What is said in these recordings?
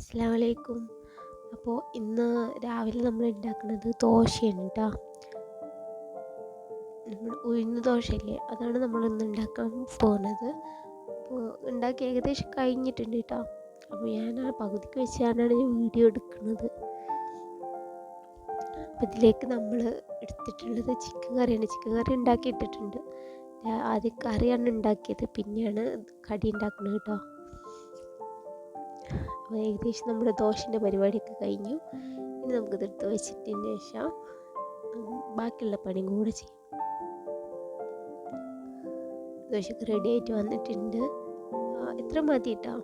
അസ്സാം വലൈക്കും അപ്പോൾ ഇന്ന് രാവിലെ നമ്മൾ ഉണ്ടാക്കുന്നത് ദോശയാണ് കേട്ടോ നമ്മൾ ഉഴുന്ന് ദോശയില്ലേ അതാണ് നമ്മൾ ഇന്ന് ഉണ്ടാക്കാൻ പോകുന്നത്. അപ്പോൾ ഉണ്ടാക്കി ഏകദേശം കഴിഞ്ഞിട്ടുണ്ട് കേട്ടോ അപ്പോൾ ഞാൻ ആ പകുതിക്ക് വെച്ചാണ് ഞാൻ വീഡിയോ എടുക്കുന്നത്. അപ്പോൾ ഇതിലേക്ക് നമ്മൾ എടുത്തിട്ടുള്ളത് ചിക്കൻ കറിയാണ്. ചിക്കൻ കറി ഉണ്ടാക്കി ഇട്ടിട്ടുണ്ട് ആദ്യം കറിയാണ് ഉണ്ടാക്കിയത്. പിന്നെയാണ് കടി ഉണ്ടാക്കുന്നത് കേട്ടോ അപ്പോൾ ഏകദേശം നമ്മുടെ ദോശന്റെ പരിപാടിയൊക്കെ കഴിഞ്ഞു. ഇനി നമുക്കിത് എടുത്ത് വെച്ചിട്ടതിന് ശേഷം ബാക്കിയുള്ള പണിയും കൂടെ ചെയ്യും. ദോശക്ക് റെഡി ആയിട്ട് വന്നിട്ടുണ്ട്. എത്ര മതി കേട്ടോ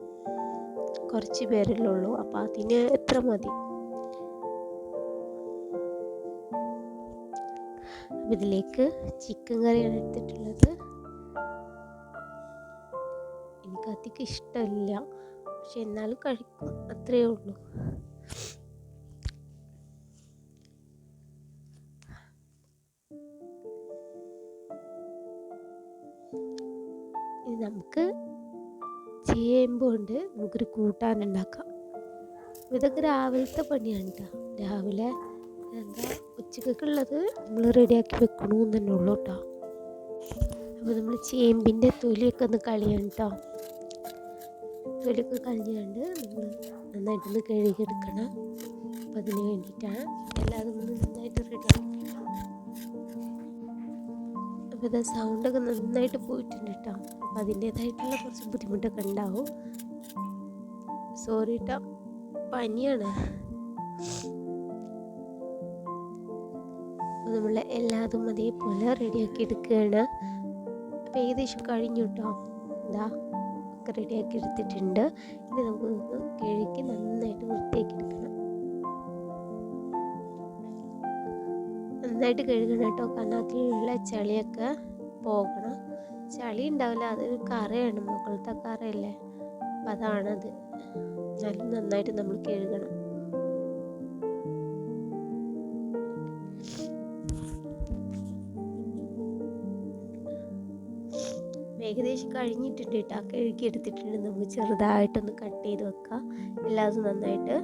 കുറച്ച് പേരല്ലേ ഉള്ളൂ. അപ്പോൾ അതിന് എത്ര മതി? ഇതിലേക്ക് ചിക്കൻ കറിയാണ് എടുത്തിട്ടുള്ളത്. എനിക്ക് അധികം ഇഷ്ടമില്ല. പക്ഷെ എന്നാലും കഴിക്കും. അത്രയേ ഉള്ളൂ. നമുക്ക് ചേമ്പ് ഉണ്ട്. നമുക്കൊരു കൂട്ടാൻ ഉണ്ടാക്കാം. ഇതൊക്കെ രാവിലത്തെ പണിയാണ് കേട്ടോ രാവിലെ എന്താ ഉച്ചക്കുള്ളത് നമ്മൾ റെഡിയാക്കി വെക്കണമെന്ന് തന്നെ ഉള്ളൂ കേട്ടോ അപ്പോൾ നമ്മൾ ചേമ്പിന്റെ തൊലിയൊക്കെ ഒന്ന് കളിയാണ് കേട്ടോ തൊലിയൊക്കെ കളഞ്ഞുകൊണ്ട് നമ്മൾ നന്നായിട്ടൊന്ന് കഴുകിയെടുക്കണം. അപ്പം അതിന് വേണ്ടിയിട്ടാണ് എല്ലാതും ഒന്ന് നന്നായിട്ട് റെഡിയാക്കി അപ്പോൾ ഇത് സൗണ്ടൊക്കെ നന്നായിട്ട് പോയിട്ടുണ്ട് കേട്ടോ. അപ്പോൾ അതിന്റേതായിട്ടുള്ള കുറച്ച് ബുദ്ധിമുട്ടൊക്കെ ഉണ്ടാവും. സോറി കേട്ടോ പനിയാണ്. നമ്മൾ എല്ലാതും അതേപോലെ റെഡിയാക്കി എടുക്കുകയാണ്. അപ്പോൾ ഏകദേശം കഴിഞ്ഞു കേട്ടോ. എന്താ ഒക്കെ റെഡിയാക്കി എടുത്തിട്ടുണ്ട്. ഇനി നമുക്ക് കിഴക്കി കഴുകി നന്നായിട്ട് വൃത്തിയാക്കി എടുക്കണം. നന്നായിട്ട് കഴുകണം കേട്ടോ. കാരണം അതിലുള്ള ചളിയൊക്കെ പോകണം. ചളി ഉണ്ടാവില്ല. അതൊരു കറയാണ്. മുകളിലത്തെ കറയല്ലേ. അപ്പം അതാണത്. എന്നാലും നന്നായിട്ട് നമ്മൾ കഴുകണം. ഏകദേശം കഴിഞ്ഞിട്ടുണ്ട് കേട്ടോ. കഴുകി എടുത്തിട്ടുണ്ട്. നമുക്ക് ചെറുതായിട്ടൊന്ന് കട്ട് ചെയ്ത് വെക്കാം. എല്ലാതും നന്നായിട്ട്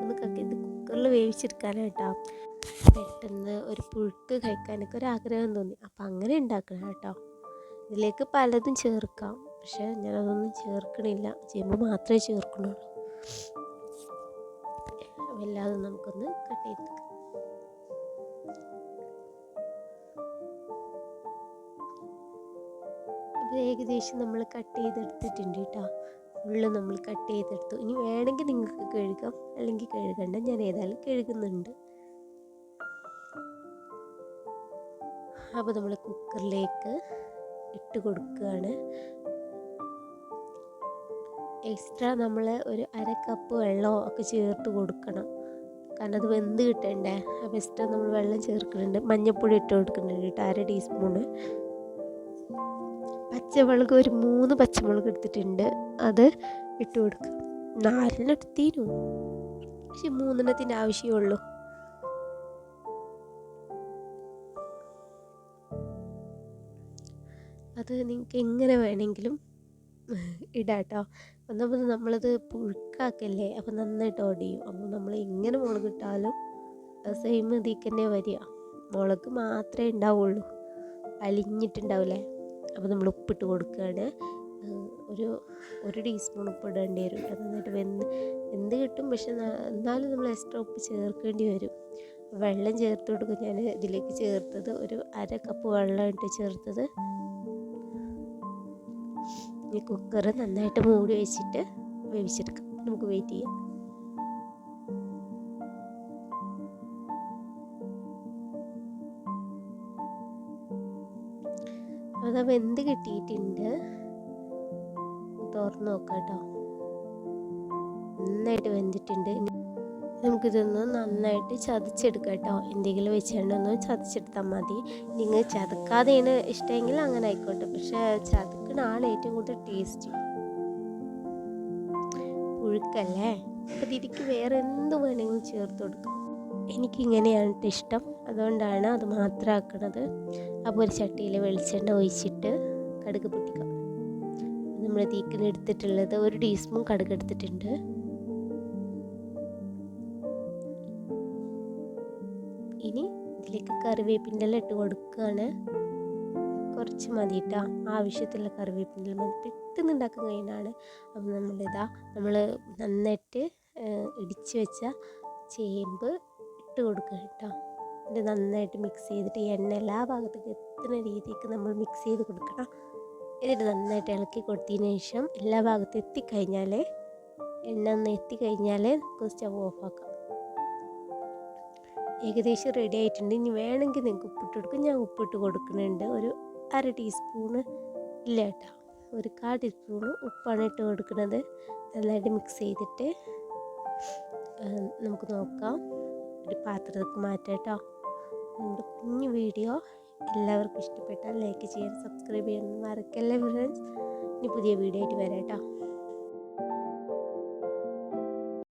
ഒന്ന് കട്ട് ചെയ്ത് കുക്കറിൽ വേവിച്ചെടുക്കാനായിട്ടോ പെട്ടെന്ന് ഒരു പുഴുക്ക് കഴിക്കാനൊക്കെ ഒരു ആഗ്രഹം തോന്നി. അപ്പം അങ്ങനെ ഉണ്ടാക്കണം കേട്ടോ. ഇതിലേക്ക് പലതും ചേർക്കാം. പക്ഷേ ഞാനതൊന്നും ചേർക്കണില്ല. ചെയ്യുമ്പോൾ മാത്രമേ അപ്പോൾ എല്ലാതും നമുക്കൊന്ന് കട്ട് ചെയ്തെടുക്കാം അപ്പോൾ ഏകദേശം നമ്മൾ കട്ട് ചെയ്തെടുത്തിട്ടുണ്ട് കേട്ടോ. ഫുള്ള് നമ്മൾ കട്ട് ചെയ്തെടുത്തു. ഇനി വേണമെങ്കിൽ നിങ്ങൾക്ക് കഴുകാം. അല്ലെങ്കിൽ കഴുകണ്ട. ഞാൻ ഏതായാലും കഴുകുന്നുണ്ട്. അപ്പോൾ നമ്മൾ കുക്കറിലേക്ക് ഇട്ട് കൊടുക്കുകയാണ്. എക്സ്ട്രാ നമ്മൾ ഒരു അര കപ്പ് വെള്ളമോ ഒക്കെ ചേർത്ത് കൊടുക്കണം. കാരണം അത് വെന്ത് കിട്ടണ്ടേ? അപ്പോൾ എക്സ്ട്രാ നമ്മൾ വെള്ളം ചേർക്കുന്നുണ്ട്. മഞ്ഞൾപ്പൊടി ഇട്ട് കൊടുക്കുന്നുണ്ട് കേട്ടോ. അര ടീസ്പൂണ്. പച്ചമുളക് ഒരു മൂന്ന് പച്ചമുളക് എടുത്തിട്ടുണ്ട്. അത് ഇട്ട് കൊടുക്കുക നാലെണ്ണം എടുത്തീനു പക്ഷെ മൂന്നെണ്ണത്തിന്റെ ആവശ്യമുള്ളൂ അത് നിങ്ങൾക്ക് എങ്ങനെ വേണമെങ്കിലും ഇടാം കേട്ടോ ഒന്നാമത് നമ്മളത് പുഴുക്കാക്കല്ലേ? അപ്പോൾ നന്നായിട്ട് ഓടിയും അപ്പോൾ നമ്മൾ എങ്ങനെ മുളക് ഇട്ടാലും സെയിം ഇതിൽ തന്നെ വരിക. മുളക് മാത്രമേ ഉണ്ടാവുള്ളൂ. അലിഞ്ഞിട്ടുണ്ടാവില്ലേ? അപ്പോൾ നമ്മൾ ഉപ്പിട്ട് കൊടുക്കുകയാണ്. ഒരു ഒരു ടീസ്പൂൺ ഉപ്പ് ഇടേണ്ടി വരും. കേട്ടോ നന്നായിട്ട് വെന്ത് വെന്ത് കിട്ടും. പക്ഷെ എന്നാലും നമ്മൾ എക്സ്ട്രാ ഉപ്പ് ചേർക്കേണ്ടി വരും. വെള്ളം ചേർത്ത് കൊടുക്കും. ഞാൻ ഇതിലേക്ക് ചേർത്തത് ഒരു അര കപ്പ് വെള്ളം ഇട്ട് ചേർത്തത്. ഈ കുക്കർ നന്നായിട്ട് മൂടി വെച്ചിട്ട് വേവിച്ചെടുക്കാം. നമുക്ക് വെയിറ്റ് ചെയ്യാം. അത് വെന്ത് കിട്ടിയിട്ടുണ്ട്. തുറന്ന് നോക്കാം കേട്ടോ. നന്നായിട്ട് വെന്തിട്ടുണ്ട്. നമുക്കിതൊന്ന് നന്നായിട്ട് ചതച്ചെടുക്കാം കേട്ടോ. എന്തെങ്കിലും വെച്ചുകൊണ്ടൊന്ന് ചതച്ചെടുത്താൽ മതി. നിങ്ങൾ ചതക്കാതെയാണ് ഇഷ്ടമെങ്കിൽ അങ്ങനെ ആയിക്കോട്ടെ. പക്ഷെ ചതക്കണ ഏറ്റവും കൂടുതൽ ടേസ്റ്റ്. പുഴുക്കല്ലേ? അപ്പം ഇതിക്ക് വേറെ എന്ത് വേണമെങ്കിലും ചേർത്ത് കൊടുക്കാം. എനിക്കിങ്ങനെയാണ് ഇഷ്ടം. അതുകൊണ്ടാണ് അത് മാത്രം അപ്പോൾ ഒരു ചട്ടിയിൽ വെളിച്ചെണ്ണ ഒഴിച്ചിട്ട് കടുക് പൊട്ടിക്കാം. നമ്മൾ തീക്കിന് എടുത്തിട്ടുള്ളത് ഒരു ടീസ്പൂൺ കടുക് എടുത്തിട്ടുണ്ട്. ഇനി ഇതിലേക്ക് കറിവേപ്പിന്റെ എല്ലാം ഇട്ട് കൊടുക്കുകയാണ് കുറച്ച് മതി കേട്ടോ ആവശ്യത്തിലുള്ള കറിവേപ്പിന്റെ മതി. പെട്ടെന്ന് ഉണ്ടാക്കാൻ കഴിയുന്നതാണ് അപ്പം നമ്മളിതാ നമ്മൾ നന്നായിട്ട് ഇടിച്ച് വെച്ച ചേമ്പ് ഇട്ട് കൊടുക്കുക കേട്ടോ. ഇത് നന്നായിട്ട് മിക്സ് ചെയ്തിട്ട് എണ്ണ എല്ലാ ഭാഗത്തേക്ക് എത്തുന്ന രീതിക്ക് നമ്മൾ മിക്സ് ചെയ്ത് കൊടുക്കണം. എന്നിട്ട് നന്നായിട്ട് ഇളക്കി കൊടുത്തതിന് ശേഷം എല്ലാ ഭാഗത്തും എത്തിക്കഴിഞ്ഞാൽ എണ്ണ ഒന്ന് എത്തിക്കഴിഞ്ഞാൽ നമുക്ക് സ്റ്റവ് ഓഫാക്കാം ഏകദേശം റെഡി ആയിട്ടുണ്ട്. ഇനി വേണമെങ്കിൽ നിങ്ങൾക്ക് ഉപ്പിട്ട് കൊടുക്കും. ഞാൻ ഉപ്പിട്ട് കൊടുക്കുന്നുണ്ട്. ഒരു അര ടീസ്പൂണ് ഇല്ല കേട്ടോ. ഒരു കാ ടീസ്പൂണ് ഉപ്പാണ് ഇട്ട് കൊടുക്കുന്നത്. നന്നായിട്ട് മിക്സ് ചെയ്തിട്ട് നമുക്ക് നോക്കാം. ഒരു പാത്രത്തിലേക്ക് മാറ്റാം കേട്ടോ. നമ്മുടെ കുഞ്ഞു വീഡിയോ എല്ലാവർക്കും ഇഷ്ടപ്പെട്ടാൽ ലൈക്ക് ചെയ്യാൻ സബ്സ്ക്രൈബ് ചെയ്യാൻ മറക്കല്ലേ ഫ്രണ്ട്സ് ഇനി പുതിയ വീഡിയോ ആയിട്ട് വരാം കേട്ടോ.